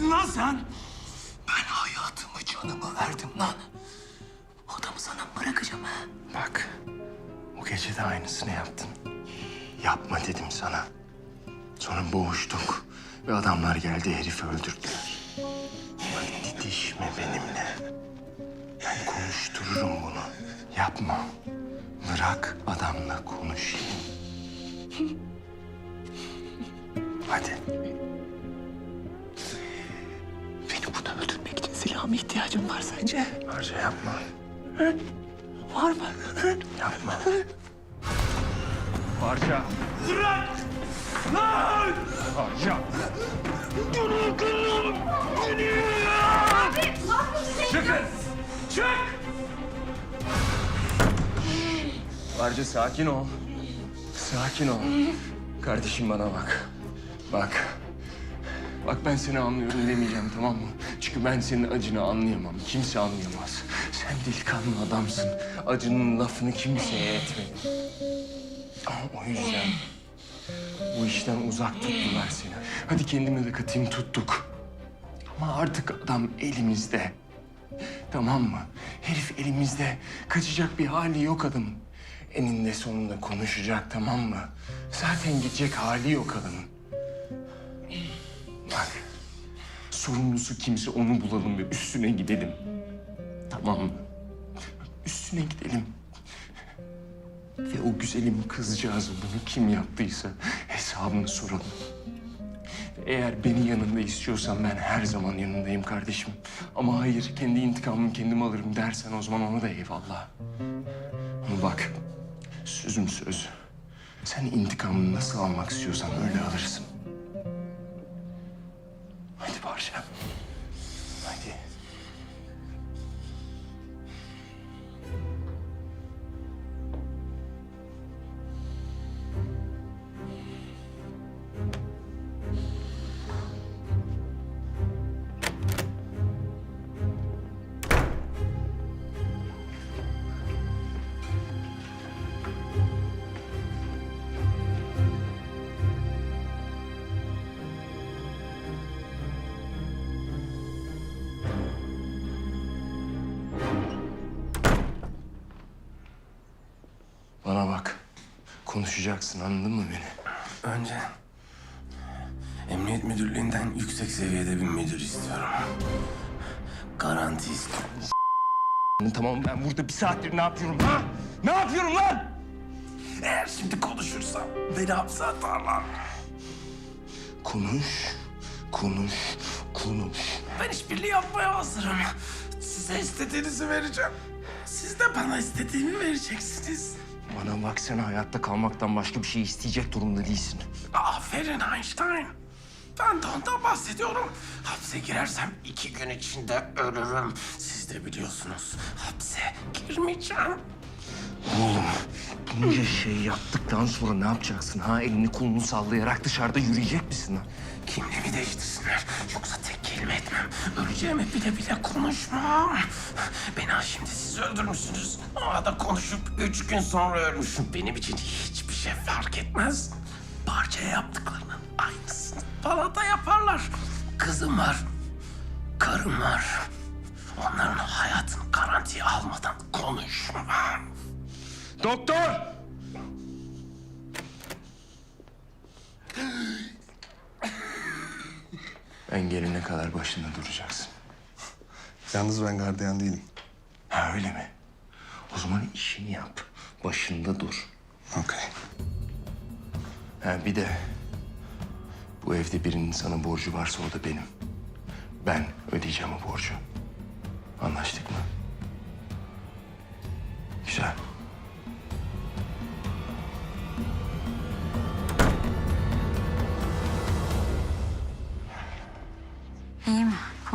Kimsin lan sen? Ben hayatımı canımı verdim lan. Adamı sana bırakacağım ha. Bak. O gece de aynısını yaptın. Yapma dedim sana. Sonra boğuştuk. Ve adamlar geldi herifi öldürdüler. Bak didişme benimle. Ben konuştururum bunu. Yapma. Bırak adamla konuşayım. Hadi. Mı ihtiyacın var sence? Harca yapma. Var mı? Yapma. Harca. Bırak! Lan! Harca. Çıkın! Çık! Harca sakin ol. Sakin ol. Kardeşim bana bak. Bak. Bak ben seni anlıyorum demeyeceğim tamam mı? Çünkü ben senin acını anlayamam. Kimse anlayamaz. Sen delikanlı adamsın. Acının lafını kimseye etmedin. Ama o yüzden bu işten uzak tuttular seni. Hadi kendime de katayım tuttuk. Ama artık adam elimizde. Tamam mı? Herif elimizde. Kaçacak bir hali yok adamın. Eninde sonunda konuşacak tamam mı? Zaten gidecek hali yok adamın. Sorumlusu kimse onu bulalım ve üstüne gidelim. Tamam mı? Üstüne gidelim. Ve o güzelim kızcağızı bunu kim yaptıysa hesabını soralım. Eğer beni yanında istiyorsan ben her zaman yanındayım kardeşim. Ama hayır kendi intikamımı kendim alırım dersen o zaman ona da eyvallah. Ama bak sözüm söz. Sen intikamını nasıl almak istiyorsan öyle alırsın. Konuşacaksın anladın mı beni? Önce Emniyet Müdürlüğü'nden yüksek seviyede bir müdür istiyorum. Garanti istiyorum. Tamam ben burada bir saattir ne yapıyorum ha? Ne yapıyorum lan? Eğer şimdi konuşursam beni hapse atarlar. Konuş, konuş, konuş. Ben işbirliği yapmaya hazırım. Size istediğinizi vereceğim. Siz de bana istediğimi vereceksiniz. Bana bak sen hayatta kalmaktan başka bir şey isteyecek durumda değilsin. Aferin Einstein. Ben de ondan bahsediyorum. Hapse girersem iki gün içinde ölürüm. Siz de biliyorsunuz hapse girmeyeceğim. Oğlum bunca şey yaptıktan sonra ne yapacaksın ha? Elini kolunu sallayarak dışarıda yürüyecek misin lan? Kimliğimi değiştirsinler. Yoksa kelime etmem. Öleceğimi bile bile konuşmam. Beni ha şimdi siz öldürmüşsünüz. Ama da konuşup üç gün sonra ölmüşüm. Benim için hiçbir şey fark etmez. Parçaya yaptıklarının aynısını bana da yaparlar. Kızım var. Karım var. Onların hayatını garantiye almadan konuşmam. Doktor! Ben gelene kadar başında duracaksın. Yalnız ben gardiyan değilim. Ha öyle mi? O zaman işini yap. Başında dur. Okey. Ha bir de bu evde birinin sana borcu varsa o da benim. Ben ödeyeceğim o borcu. Anlaştık mı? Güzel.